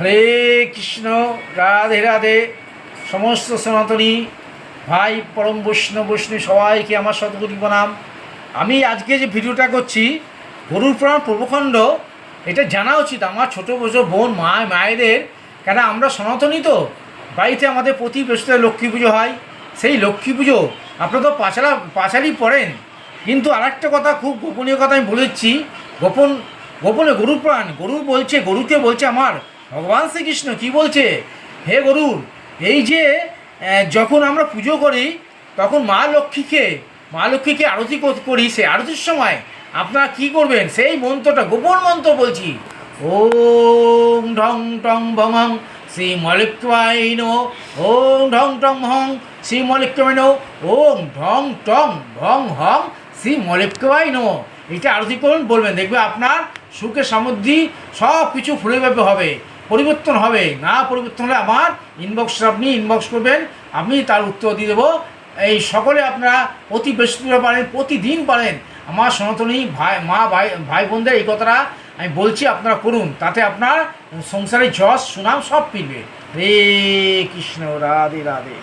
হরে কৃষ্ণ, রাধে রাধে। সমস্ত সনাতনী ভাই, পরম বৈষ্ণব বৈষ্ণব সবাইকে আমার সদগুরু প্রণাম। আমি আজকে যে ভিডিওটা করছি, গরুর প্রাণ পূর্বখণ্ড, এটা জানা উচিত। আমার ছোটো বছর বোন, মা, মায়েদের, কেন আমরা সনাতনী তো? বাড়িতে আমাদের প্রতি বৃহস্পতিবার লক্ষ্মী পুজো হয়। সেই লক্ষ্মী পুজো আপনারা তো পাঁচালা, পাঁচালি পড়েন। কিন্তু আরেকটা কথা খুব গোপনীয় কথা আমি বলেছি গোপন, গোপনে গরুর প্রাণ, গরু বলছে, গরুকে বলছে আমার ভগবান শ্রীকৃষ্ণ কি বলছে? হে গরুর এই যে যখন আমরা পুজো করি, তখন মা লক্ষ্মীকে মা লক্ষ্মীকে আরতি কর- সে আরতির সময়। আপনারা কি করবেন? সেই মন্ত্রটা, গোপন মন্ত্র বলছি। ওম ঢং টং ভঙং শ্রী মলিক্বাই নো ওম ঢং টং হং শ্রী মলিক্বাই ওং ঢং টং ভং হং শ্রী মলিক্বাই এটা আরতি করুন, বলবেন। দেখবে আপনার সুখে, সমৃদ্ধি সব কিছু ফুলেভাবে হবে। পরিবর্তন হবে। না পরিবর্তন হলে আমার ইনবক্স আপনি ইনবক্স করবেন, আমি তার উত্তর দিয়ে দেবো। এই সকলে আপনারা প্রতি বৃহস্পতিবার পারেন, প্রতিদিন পারেন। আমার সনাতনী ভাই, মা, ভাই ভাই বোনদের এই কথাটা আমি বলছি, আপনারা করুন। তাতে আপনার সংসারের যশ, সুনাম সব ফিরবে। রে কৃষ্ণ, রাধে রাধে।